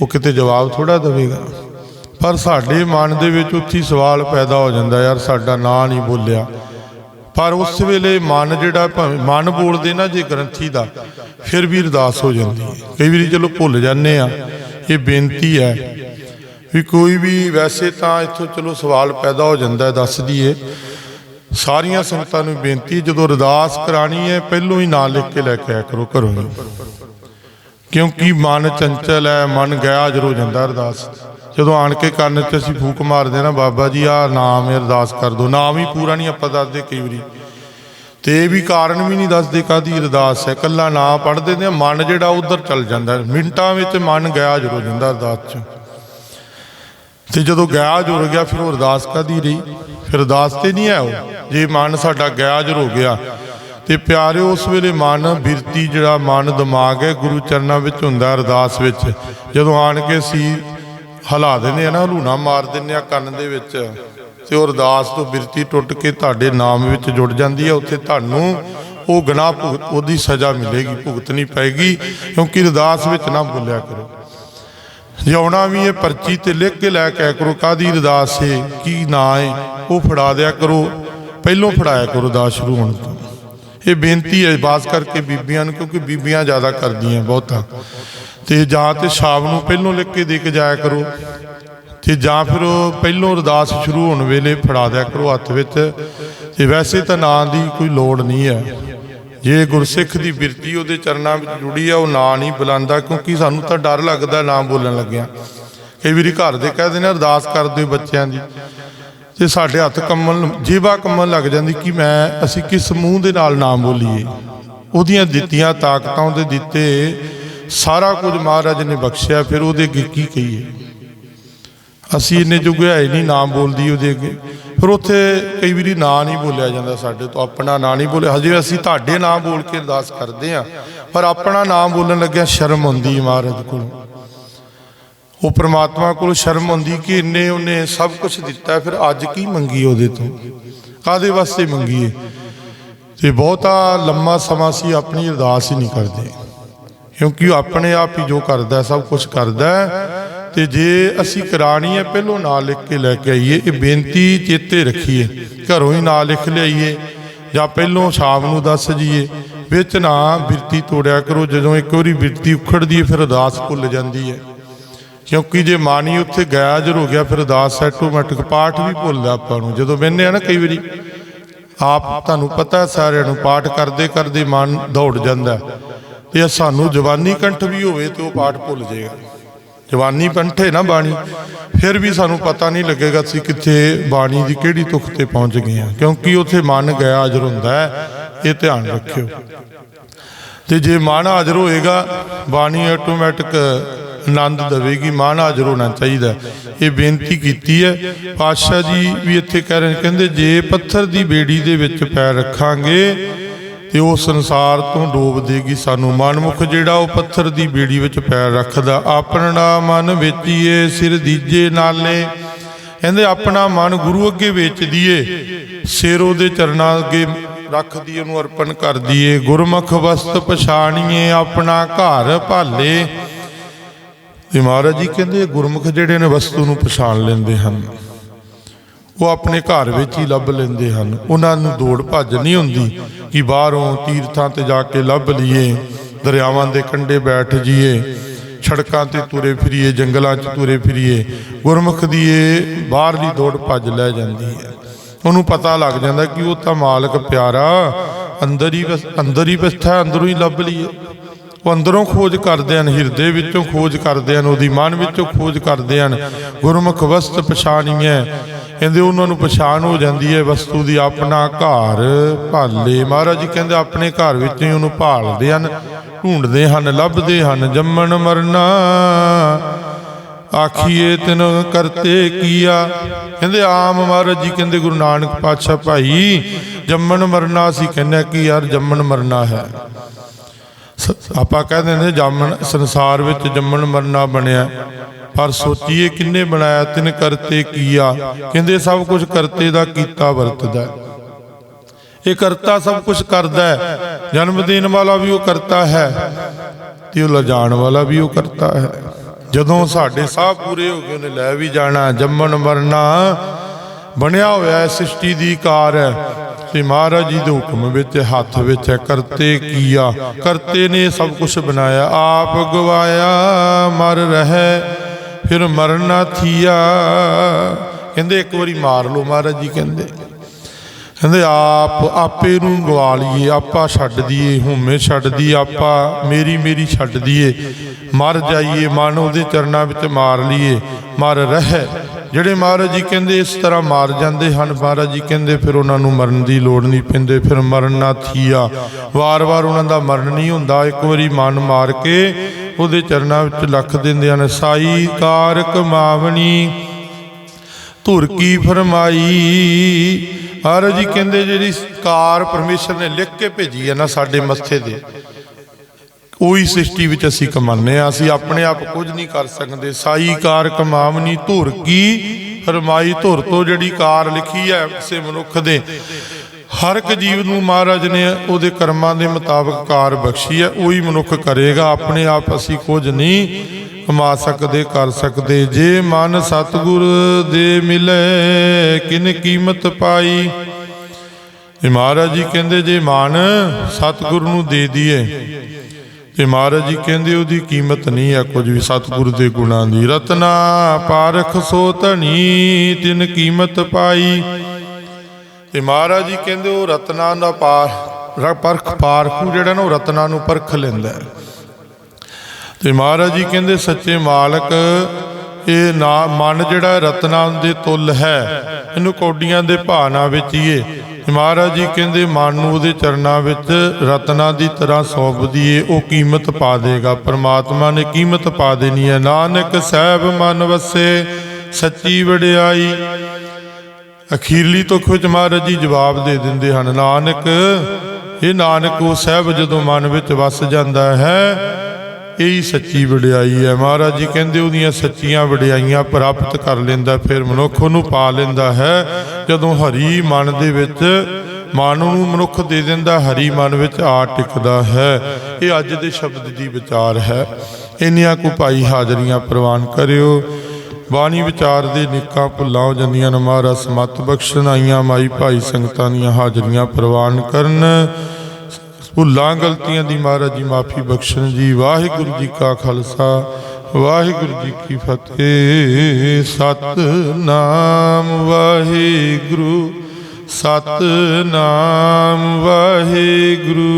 ਉਹ ਕਿਤੇ ਜਵਾਬ ਥੋੜਾ ਦੇਵੇਗਾ। ਪਰ ਸਾਡੇ ਮਨ ਦੇ ਵਿੱਚ ਉੱਥੀ ਸਵਾਲ ਪੈਦਾ ਹੋ ਜਾਂਦਾ ਯਾਰ, ਸਾਡਾ ਨਾਂ ਨਹੀਂ ਬੋਲਿਆ। ਪਰ ਉਸ ਵੇਲੇ ਮਨ ਜਿਹੜਾ ਭਾਵੇਂ ਮਨ ਬੋਲਦੇ ਨਾ ਜੇ ਗ੍ਰੰਥੀ ਦਾ, ਫਿਰ ਵੀ ਅਰਦਾਸ ਹੋ ਜਾਂਦੀ ਹੈ। ਕਈ ਵਾਰੀ ਚਲੋ ਭੁੱਲ ਜਾਂਦੇ ਆ ਇਹ ਬੇਨਤੀ ਹੈ ਵੀ ਕੋਈ ਵੀ ਵੈਸੇ ਤਾਂ ਇੱਥੋਂ ਚਲੋ ਸਵਾਲ ਪੈਦਾ ਹੋ ਜਾਂਦਾ ਹੈ, ਦੱਸ ਦਈਏ। ਸਾਰੀਆਂ ਸੰਗਤਾਂ ਨੂੰ ਬੇਨਤੀ, ਜਦੋਂ ਅਰਦਾਸ ਕਰਾਣੀ ਹੈ, ਪਹਿਲੋਂ ਹੀ ਨਾਂ ਲਿਖ ਕੇ ਲੈ ਕੇ ਆਇਆ ਕਰੋ ਘਰੋਂ ਹੀ। ਕਿਉਂਕਿ ਮਨ ਚੰਚਲ ਹੈ, ਮਨ ਗਿਆ ਜਰੋ ਜਾਂਦਾ ਅਰਦਾਸ। ਜਦੋਂ ਆਣ ਕੇ ਕੰਨ 'ਚ ਅਸੀਂ ਫੂਕ ਮਾਰਦੇ ਆ ਨਾ, ਬਾਬਾ ਜੀ ਆ ਨਾਮ ਹੈ, ਅਰਦਾਸ ਕਰ ਦੋ। ਨਾਮ ਹੀ ਪੂਰਾ ਨਹੀਂ, ਆਪਾਂ ਦੱਸਦੇ ਕਈ ਵਾਰੀ। ਤੇ ਇਹ ਵੀ ਕਾਰਨ ਵੀ ਨਹੀਂ ਦੱਸਦੇ ਕਾਦੀ ਅਰਦਾਸ ਹੈ। ਕੱਲਾ ਨਾ ਪੜ੍ਹ ਦਿੰਦੇ ਆ ਮਨ ਜਿਹੜਾ ਉਧਰ ਚੱਲ ਜਾਂਦਾ ਮਿੰਟਾਂ ਵਿੱਚ ਮਨ ਗਿਆ ਜਰੋ ਜਾਂਦਾ ਅਰਦਾਸ 'ਚ। ਤੇ ਜਦੋਂ ਗਿਆ ਜੁਰ ਗਿਆ, ਫਿਰ ਉਹ ਅਰਦਾਸ ਕਾਦੀ ਰਹੀ? ਫਿਰ ਅਰਦਾਸ ਤੇ ਨਹੀਂ ਹੈ ਉਹ। ਜੇ ਮਨ ਸਾਡਾ ਗਿਆ ਜੁੜ ਹੋ ਗਿਆ, ਤੇ ਪਿਆਰਿਓ, ਉਸ ਵੇਲੇ ਮਨ ਬਿਰਤੀ ਜਿਹੜਾ ਮਨ ਦਿਮਾਗ ਹੈ, ਗੁਰੂ ਚਰਨਾਂ ਵਿੱਚ ਹੁੰਦਾ ਅਰਦਾਸ ਵਿੱਚ। ਜਦੋਂ ਆਣ ਕੇ ਅਸੀਂ ਹਲਾ ਦਿੰਦੇ ਆ ਨਾ, ਹਲੂਣਾ ਮਾਰ ਦਿੰਦੇ ਆ ਕੰਨ ਦੇ ਵਿੱਚ। ਤੇ ਉਹ ਅਰਦਾਸ ਤੋਂ ਬਿਰਤੀ ਟੁੱਟ ਕੇ ਤੁਹਾਡੇ ਨਾਮ ਵਿੱਚ ਜੁੜ ਜਾਂਦੀ ਹੈ। ਉੱਥੇ ਤੁਹਾਨੂੰ ਉਹ ਗੁਨਾਹ ਭੁਗਤ ਉਹਦੀ ਸਜ਼ਾ ਮਿਲੇਗੀ, ਭੁਗਤਣੀ ਪਏਗੀ, ਕਿਉਂਕਿ ਅਰਦਾਸ ਵਿੱਚ ਨਾ ਬੋਲਿਆ ਕਰੋ। ਜਿਉਣਾ ਵੀ ਇਹ ਪਰਚੀ ਤੇ ਲਿਖ ਕੇ ਲੈ ਕੇ ਆਇਆ ਕਰੋ ਕਾਦੀ ਅਰਦਾਸ ਏ ਕੀ ਨਾਂ ਏ ਉਹ ਫੜਾ ਦਿਆ ਕਰੋ। ਪਹਿਲੋਂ ਫੜਾਇਆ ਕਰੋ ਅਰਦਾਸ ਸ਼ੁਰੂ ਹੋਣ ਤੋਂ। ਇਹ ਬੇਨਤੀ ਹੈ ਬਾਸ ਕਰਕੇ ਬੀਬੀਆਂ ਨੂੰ, ਕਿਉਂਕਿ ਬੀਬੀਆਂ ਜ਼ਿਆਦਾ ਕਰਦੀਆਂ ਬਹੁਤਾ। ਤੇ ਜਾਂ ਤੇ ਸ਼ਾਮ ਨੂੰ ਪਹਿਲੋਂ ਲਿਖ ਕੇ ਦੇ ਕੇ ਜਾਇਆ ਕਰੋ। ਤੇ ਜਾਂ ਫਿਰ ਉਹ ਪਹਿਲੋਂ ਅਰਦਾਸ ਸ਼ੁਰੂ ਹੋਣ ਵੇਲੇ ਫੜਾ ਦਿਆ ਕਰੋ ਹੱਥ ਵਿੱਚ। ਤੇ ਵੈਸੇ ਤਾਂ ਨਾਂ ਦੀ ਕੋਈ ਲੋੜ ਨਹੀਂ ਹੈ। ਜੇ ਗੁਰਸਿੱਖ ਦੀ ਬਿਰਤੀ ਉਹਦੇ ਚਰਨਾਂ ਵਿੱਚ ਜੁੜੀ ਆ, ਉਹ ਨਾਂ ਨਹੀਂ ਬੁਲਾਉਂਦਾ ਕਿਉਂਕਿ ਸਾਨੂੰ ਤਾਂ ਡਰ ਲੱਗਦਾ ਨਾਂ ਬੋਲਣ ਲੱਗਿਆ। ਕਈ ਵਾਰੀ ਘਰ ਦੇ ਕਹਿੰਦੇ ਨੇ ਅਰਦਾਸ ਕਰਦੇ ਬੱਚਿਆਂ ਦੀ। ਤੇ ਸਾਡੇ ਹੱਥ ਕੰਮਣ ਜੀਵਾ ਕੰਮਣ ਲੱਗ ਜਾਂਦੀ ਕਿ ਮੈਂ, ਅਸੀਂ ਕਿਸ ਮੂੰਹ ਦੇ ਨਾਲ ਨਾਮ ਬੋਲੀਏ? ਉਹਦੀਆਂ ਦਿੱਤੀਆਂ ਤਾਕਤਾਂ ਉਹਦੇ ਦਿੱਤੇ, ਸਾਰਾ ਕੁਝ ਮਹਾਰਾਜ ਨੇ ਬਖਸ਼ਿਆ, ਫਿਰ ਉਹਦੇ ਅੱਗੇ ਕੀ ਕਹੀਏ? ਅਸੀਂ ਇੰਨੇ ਜੁਗੇ ਹੈ ਨਹੀਂ ਨਾਮ ਬੋਲਦੀ ਉਹਦੇ ਅੱਗੇ। ਫਿਰ ਉੱਥੇ ਕਈ ਵਾਰੀ ਨਾਂ ਨਹੀਂ ਬੋਲਿਆ ਜਾਂਦਾ ਸਾਡੇ ਤੋਂ, ਆਪਣਾ ਨਾਂ ਨਹੀਂ ਬੋਲਿਆ। ਹਜੇ ਅਸੀਂ ਤੁਹਾਡੇ ਨਾਮ ਬੋਲ ਕੇ ਅਰਦਾਸ ਕਰਦੇ ਆ ਪਰ ਆਪਣਾ ਨਾਮ ਬੋਲਣ ਲੱਗਿਆ ਸ਼ਰਮ ਆਉਂਦੀ ਹੈ ਮਹਾਰਾਜ ਕੋਲ। ਉਹ ਪ੍ਰਮਾਤਮਾ ਕੋਲ ਸ਼ਰਮ ਆਉਂਦੀ ਕਿ ਇੰਨੇ ਉਹਨੇ ਸਭ ਕੁਝ ਦਿੱਤਾ, ਫਿਰ ਅੱਜ ਕੀ ਮੰਗੀ ਉਹਦੇ ਤੋਂ? ਕਾਦੇ ਵਾਸਤੇ ਮੰਗੀਏ? ਤੇ ਬਹੁਤਾ ਲੰਮਾ ਸਮਾਂ ਸੀ ਆਪਣੀ ਅਰਦਾਸ ਹੀ ਨਹੀਂ ਕਰਦੇ। ਕਿਉਂਕਿ ਉਹ ਆਪਣੇ ਆਪ ਹੀ ਜੋ ਕਰਦਾ, ਸਭ ਕੁਝ ਕਰਦਾ ਤੇ ਜੇ ਅਸੀਂ ਕਰਾਣੀ ਹੈ ਪਹਿਲੋਂ ਨਾਂ ਲਿਖ ਕੇ ਲੈ ਕੇ ਆਈਏ, ਇਹ ਬੇਨਤੀ ਚੇਤੇ ਰੱਖੀਏ, ਘਰੋਂ ਹੀ ਨਾਂ ਲਿਖ ਲਿਆਈਏ, ਜਾਂ ਪਹਿਲੋਂ ਸ਼ਾਮ ਨੂੰ ਦੱਸ ਜੀਏ ਵਿੱਚ ਨਾ ਬਿਰਤੀ ਤੋੜਿਆ ਕਰੋ, ਜਦੋਂ ਇੱਕ ਵਾਰੀ ਬਿਰਤੀ ਉਖੜਦੀ ਹੈ, ਫਿਰ ਅਰਦਾਸ ਭੁੱਲ ਜਾਂਦੀ ਹੈ। ਕਿਉਂਕਿ ਜੇ ਮਾਨੀ ਉੱਥੇ ਗਿਆ ਹੋ ਗਿਆ, ਫਿਰ ਅਰਦਾਸ ਆਟੋਮੈਟਿਕ ਪਾਠ ਵੀ ਭੁੱਲਦਾ ਆਪਾਂ ਨੂੰ, ਜਦੋਂ ਬਹਿੰਦੇ ਆ ਨਾ ਕਈ ਵਾਰੀ। ਆਪ ਤੁਹਾਨੂੰ ਪਤਾ ਸਾਰਿਆਂ ਨੂੰ ਪਾਠ ਕਰਦੇ ਕਰਦੇ ਮਨ ਦੌੜ ਜਾਂਦਾ ਹੈ। ਤੇ ਸਾਨੂੰ ਜਵਾਨੀ ਕੰਠ ਵੀ ਹੋਵੇ ਤੇ ਉਹ ਪਾਠ ਭੁੱਲ ਜਾਏਗਾ। ਜਵਾਨੀ ਕੰਠੇ ਨਾ ਬਾਣੀ। ਫਿਰ ਵੀ ਸਾਨੂੰ ਪਤਾ ਨਹੀਂ ਲੱਗੇਗਾ ਅਸੀਂ ਕਿੱਥੇ ਬਾਣੀ ਦੀ ਕਿਹੜੀ ਤੁਖ ਤੇ ਪਹੁੰਚ ਗਏ ਹਾਂ ਕਿਉਂਕਿ ਉੱਥੇ ਮਨ ਗਿਆ ਹਾਜ਼ਰ ਹੁੰਦਾ ਹੈ, ਇਹ ਧਿਆਨ ਰੱਖਿਓ। ਤੇ ਜੇ ਮਨ ਹਾਜ਼ਰ ਹੋਏਗਾ, ਬਾਣੀ ਆਟੋਮੈਟਿਕ ਆਨੰਦ ਦੇਵੇਗੀ, ਮਨ ਹਾਜ਼ਰ ਹੋਣਾ ਚਾਹੀਦਾ ਇਹ ਬੇਨਤੀ ਕੀਤੀ ਹੈ। ਪਾਤਸ਼ਾਹ ਜੀ ਵੀ ਇੱਥੇ ਕਹਿ ਰਹੇ ਕਹਿੰਦੇ ਜੇ ਪੱਥਰ ਦੀ ਬੇੜੀ ਦੇ ਵਿੱਚ ਪੈਰ ਰੱਖਾਂਗੇ ਤੇ ਉਹ ਸੰਸਾਰ ਤੋਂ ਡੋਬ ਦੇਗੀ ਸਾਨੂੰ। ਮਨਮੁਖ ਜਿਹੜਾ ਉਹ ਪੱਥਰ ਦੀ ਬੇੜੀ ਵਿੱਚ ਪੈਰ ਰੱਖਦਾ, ਆਪਣਾ ਮਨ ਵੇਚੀਏ, ਸਿਰ ਦੀਜੇ ਨਾਲੇ। ਕਹਿੰਦੇ, ਆਪਣਾ ਮਨ ਗੁਰੂ ਅੱਗੇ ਵੇਚ ਦਈਏ ਸਿਰ ਉਹਦੇ ਚਰਨਾਂ ਅੱਗੇ ਰੱਖ ਦੀ ਉਹਨੂੰ ਅਰਪਣ ਕਰ ਦਈਏ ਗੁਰਮੁਖ ਵਸਤ ਪਛਾਣੀਏ, ਆਪਣਾ ਘਰ ਭਾਲੇ। ਤੇ ਮਹਾਰਾਜ ਜੀ ਕਹਿੰਦੇ, ਗੁਰਮੁਖ ਜਿਹੜੇ ਨੇ ਵਸਤੂ ਨੂੰ ਪਛਾਣ ਲੈਂਦੇ ਹਨ। ਉਹ ਆਪਣੇ ਘਰ ਵਿੱਚ ਹੀ ਲੱਭ ਲੈਂਦੇ ਹਨ। ਉਹਨਾਂ ਨੂੰ ਦੌੜ ਭੱਜ ਨਹੀਂ ਹੁੰਦੀ ਕਿ ਬਾਹਰੋਂ ਤੀਰਥਾਂ ਤੇ ਜਾ ਕੇ ਲੱਭ ਲਈਏ, ਦਰਿਆਵਾਂ ਦੇ ਕੰਢੇ ਬੈਠ ਜੀਏ ਸੜਕਾਂ ਤੇ ਤੁਰੇ ਫਿਰੀਏ, ਜੰਗਲਾਂ 'ਚ ਤੁਰੇ ਫਿਰੀਏ, ਗੁਰਮੁਖ ਦੀ ਇਹ ਬਾਹਰਲੀ ਦੌੜ ਭੱਜ ਲੈ ਜਾਂਦੀ ਹੈ। ਉਹਨੂੰ ਪਤਾ ਲੱਗ ਜਾਂਦਾ ਕਿ ਉਹ ਤਾਂ ਮਾਲਕ ਪਿਆਰਾ, ਅੰਦਰ ਹੀ ਅੰਦਰ ਹੀ ਬੈਠਾ ਅੰਦਰੋਂ ਹੀ ਲੱਭ ਲਈਏ। ਉਹ ਅੰਦਰੋਂ ਖੋਜ ਕਰਦੇ ਹਨ, ਹਿਰਦੇ ਵਿੱਚੋਂ ਖੋਜ ਕਰਦੇ ਹਨ, ਉਹਦੀ ਮਨ ਵਿੱਚੋਂ ਖੋਜ ਕਰਦੇ ਹਨ। ਗੁਰਮੁਖ ਵਸਤ ਪਛਾਣੀਐ ਕਹਿੰਦੇ ਉਹਨਾਂ ਨੂੰ ਪਛਾਣ ਹੋ ਜਾਂਦੀ ਹੈ ਵਸਤੂ ਦੀ ਆਪਣਾ ਘਰ ਭਾਲੇ। ਮਹਾਰਾਜ ਜੀ ਕਹਿੰਦੇ ਆਪਣੇ ਘਰ ਵਿੱਚ ਹੀ ਉਹਨੂੰ ਭਾਲਦੇ ਹਨ, ਢੂੰਡਦੇ ਹਨ, ਲੱਭਦੇ ਹਨ, ਜੰਮਣ ਮਰਨਾ। ਆਖੀਏ ਤਿਨ ਕਰਤੇ ਕੀਆ। ਕਹਿੰਦੇ ਆਮ ਮਹਾਰਾਜ ਜੀ ਕਹਿੰਦੇ ਗੁਰੂ ਨਾਨਕ ਪਾਤਸ਼ਾਹ ਭਾਈ, ਜੰਮਣ ਮਰਨਾ ਅਸੀਂ ਕਹਿੰਦੇ ਕਿ ਯਾਰ ਜੰਮਣ ਮਰਨਾ ਹੈ। ਸ- ਆਪਾਂ ਕਹਿੰਦੇ ਨੇ ਜੰਮਣ ਸੰਸਾਰ ਵਿੱਚ ਜੰਮਣ ਮਰਨਾ ਬਣਿਆ। ਪਰ ਸੋਚੀਏ ਕਿੰਨੇ ਬਣਾਇਆ, ਤਿਨ ਕਰਤੇ ਕੀਆ। ਕਹਿੰਦੇ ਸਭ ਕੁਝ ਕਰਤੇ ਦਾ ਕੀਤਾ ਵਰਤਦਾ। ਇਹ ਕਰਤਾ ਸਭ ਕੁਝ ਕਰਦਾ ਹੈ। ਜਨਮ ਦੇਣ ਵਾਲਾ ਵੀ ਉਹ ਕਰਤਾ ਹੈ ਤੇ ਉਹ ਲਿਜਾਣ ਵਾਲਾ ਵੀ ਉਹ ਕਰਤਾ ਹੈ। ਜਦੋਂ ਸਾਡੇ ਸਾਹ ਪੂਰੇ ਹੋ ਗਏ, ਉਹਨੇ ਲੈ ਵੀ ਜਾਣਾ, ਜੰਮਣ ਮਰਨਾ। ਬਣਿਆ ਹੋਇਆ ਹੈ, ਸ੍ਰਿਸ਼ਟੀ ਦੀ ਕਾਰ ਤੇ ਮਹਾਰਾਜ ਜੀ ਦੇ ਹੁਕਮ ਵਿੱਚ, ਹੱਥ ਵਿੱਚ ਹੈ, ਕਰਤੇ ਕੀਆ। ਕਰਤੇ ਨੇ ਸਭ ਕੁਝ ਬਣਾਇਆ। ਆਪ ਗਵਾਇਆ, ਮਰ ਰਹਿ। ਫਿਰ ਮਰਨਾ ਥੀਆ। ਕਹਿੰਦੇ ਇੱਕ ਵਾਰੀ ਮਾਰ ਲਓ ਮਹਾਰਾਜ ਜੀ, ਕਹਿੰਦੇ। ਕਹਿੰਦੇ, ਆਪ ਆਪੇ ਨੂੰ ਗਵਾ ਲਈਏ, ਆਪਾ ਛੱਡ ਦਈਏ ਹਉਮੈ ਛੱਡ ਦਈਏ ਆਪਾ ਮੇਰੀ ਮੇਰੀ ਛੱਡ ਦਈਏ ਮਰ ਜਾਈਏ, ਮਨ ਉਹਦੇ ਚਰਨਾਂ ਵਿੱਚ ਮਾਰ ਲਈਏ, ਮਰ ਰਹਿ। ਜਿਹੜੇ ਮਹਾਰਾਜ ਜੀ ਕਹਿੰਦੇ, ਇਸ ਤਰ੍ਹਾਂ ਮਾਰ ਜਾਂਦੇ ਹਨ। ਮਹਾਰਾਜ ਜੀ ਕਹਿੰਦੇ, ਫਿਰ ਉਹਨਾਂ ਨੂੰ ਮਰਨ ਦੀ ਲੋੜ ਨਹੀਂ ਪੈਂਦੇ। ਫਿਰ ਮਰਨ ਨਾ ਥੀਆ। ਵਾਰ-ਵਾਰ ਉਹਨਾਂ ਦਾ ਮਰਨ ਨਹੀਂ ਹੁੰਦਾ। ਇੱਕ ਵਾਰੀ ਮਨ ਮਾਰ ਕੇ ਉਹਦੇ ਚਰਨਾਂ ਵਿੱਚ ਲੱਖ ਦਿੰਦੇ ਹਨ ਸਾਈ ਕਾਰ ਕਮਾਵਣੀ ਧੁਰ ਕੀ ਫਰਮਾਈ? ਮਹਾਰਾਜ ਜੀ ਕਹਿੰਦੇ, ਜਿਹੜੀ ਕਾਰ ਪਰਮੇਸ਼ਰ ਨੇ ਲਿਖ ਕੇ ਭੇਜੀ ਹੈ ਨਾ ਸਾਡੇ ਮੱਥੇ ਤੇ, ਉਹੀ ਸ੍ਰਿਸ਼ਟੀ ਵਿੱਚ ਅਸੀਂ ਕਮਾਉਂਦੇ ਆ ਅਸੀਂ ਆਪਣੇ ਆਪ ਕੁਝ ਨਹੀਂ ਕਰ ਸਕਦੇ। ਸਾਈ ਕਾਰ ਕਮਾਵਨੀ ਧੁਰ ਕੀ ਫਰਮਾਈ? ਧੁਰ ਤੋਂ ਜਿਹੜੀ ਕਾਰ ਲਿਖੀ ਹੈ, ਕਿਸੇ ਮਨੁੱਖ ਦੇ ਹਰ ਇੱਕ ਜੀਵ ਨੂੰ ਮਹਾਰਾਜ ਨੇ ਉਹਦੇ ਕਰਮਾਂ ਦੇ ਮੁਤਾਬਕ ਕਾਰ ਬਖਸ਼ੀ ਹੈ, ਉਹੀ ਮਨੁੱਖ ਕਰੇਗਾ। ਆਪਣੇ ਆਪ ਅਸੀਂ ਕੁਝ ਨਹੀਂ ਕਮਾ ਸਕਦੇ, ਕਰ ਸਕਦੇ। ਜੇ ਮਨ ਸਤਿਗੁਰ ਦੇ ਮਿਲੇ, ਕਿਨ ਕੀਮਤ ਪਾਈ? ਇਹ ਮਹਾਰਾਜ ਜੀ ਕਹਿੰਦੇ, ਜੇ ਮਨ ਸਤਿਗੁਰ ਨੂੰ ਦੇ ਦਈਏ, ਤੇ ਮਹਾਰਾਜ ਜੀ ਕਹਿੰਦੇ, ਉਹਦੀ ਕੀਮਤ ਨਹੀਂ ਹੈ ਕੁਝ ਵੀ ਸਤਿਗੁਰ ਦੇ ਗੁਣਾਂ ਦੀ। ਰਤਨਾ ਪਾਰਖ ਸੋ ਧਨੀ ਤਿਨ ਕੀਮਤ ਪਾਈ। ਤੇ ਮਹਾਰਾਜ ਜੀ ਕਹਿੰਦੇ ਉਹ ਰਤਨਾ ਦਾ ਪਾਰ ਪਰਖ ਪਾਰਖੂ ਜਿਹੜਾ ਨਾ ਉਹ ਰਤਨਾ ਨੂੰ ਪਰਖ ਲੈਂਦਾ ਹੈ। ਤੇ ਮਹਾਰਾਜ ਜੀ ਕਹਿੰਦੇ ਸੱਚੇ ਮਾਲਕ, ਇਹ ਨਾ, ਮਨ ਜਿਹੜਾ ਰਤਨਾ ਦੇ ਤੁਲ ਹੈ, ਇਹਨੂੰ ਕੌਡੀਆਂ ਦੇ ਭਾਣਾ ਵਿੱਚ ਵੇਚੀਏ ਤੇ ਮਹਾਰਾਜ ਜੀ ਕਹਿੰਦੇ ਮਨ ਨੂੰ ਉਹਦੇ ਚਰਨਾਂ ਵਿੱਚ ਰਤਨਾ ਦੀ ਤਰ੍ਹਾਂ ਸੌਂਪ ਦਈਏ ਉਹ ਕੀਮਤ ਪਾ ਦੇਗਾ। ਪ੍ਰਮਾਤਮਾ ਨੇ ਕੀਮਤ ਪਾ ਦੇਣੀ ਹੈ। ਨਾਨਕ ਸਾਹਿਬ ਮਨ ਵਸੇ, ਸੱਚੀ ਵਡਿਆਈ ਅਖੀਰਲੀ ਤੁਖ ਵਿੱਚ ਮਹਾਰਾਜ ਜੀ ਜਵਾਬ ਦੇ ਦਿੰਦੇ ਹਨ, ਨਾਨਕ ਇਹ ਨਾਨਕ, ਉਹ ਸਹਿਬ ਜਦੋਂ ਮਨ ਵਿੱਚ ਵਸ ਜਾਂਦਾ ਹੈ, ਇਹੀ ਸੱਚੀ ਵਡਿਆਈ ਹੈ। ਮਹਾਰਾਜ ਜੀ ਕਹਿੰਦੇ ਉਹਦੀਆਂ ਸੱਚੀਆਂ ਵਡਿਆਈਆਂ ਪ੍ਰਾਪਤ ਕਰ ਲੈਂਦਾ, ਫਿਰ ਮਨੁੱਖ ਉਹਨੂੰ ਪਾ ਲੈਂਦਾ ਹੈ, ਜਦੋਂ ਹਰੀ ਮਨ ਦੇ ਵਿੱਚ ਮਨ ਨੂੰ ਮਨੁੱਖ ਦੇ ਦਿੰਦਾ, ਹਰੀ ਮਨ ਵਿੱਚ ਆ ਟਿਕਦਾ ਹੈ। ਇਹ ਅੱਜ ਦੇ ਸ਼ਬਦ ਦੀ ਵਿਚਾਰ ਹੈ। ਇੰਨੀਆਂ ਕੋ ਭਾਈ ਹਾਜ਼ਰੀਆਂ ਪ੍ਰਵਾਨ ਕਰਿਓ। ਬਾਣੀ ਵਿਚਾਰ ਦੇ ਨਿੱਕਾਂ ਭੁੱਲਾਂ ਹੋ ਜਾਂਦੀਆਂ ਨੇ ਮਹਾਰਾਜ, ਸਮਤ ਬਖਸ਼ਣ ਆਈਆਂ ਮਾਈ ਭਾਈ ਸੰਗਤਾਂ ਦੀਆਂ ਹਾਜ਼ਰੀਆਂ ਪ੍ਰਵਾਨ ਕਰਨ। ਭੁੱਲਾਂ ਗਲਤੀਆਂ ਦੀ ਮਹਾਰਾਜ ਜੀ ਮਾਫੀ ਬਖਸ਼ਣ ਜੀ। ਵਾਹਿਗੁਰੂ ਜੀ ਕਾ ਖਾਲਸਾ, ਵਾਹਿਗੁਰੂ ਜੀ ਕੀ ਫਤਿਹ। ਸਤਨਾਮ ਵਾਹਿਗੁਰੂ ਸਤਨਾਮ ਵਾਹਿਗੁਰੂ।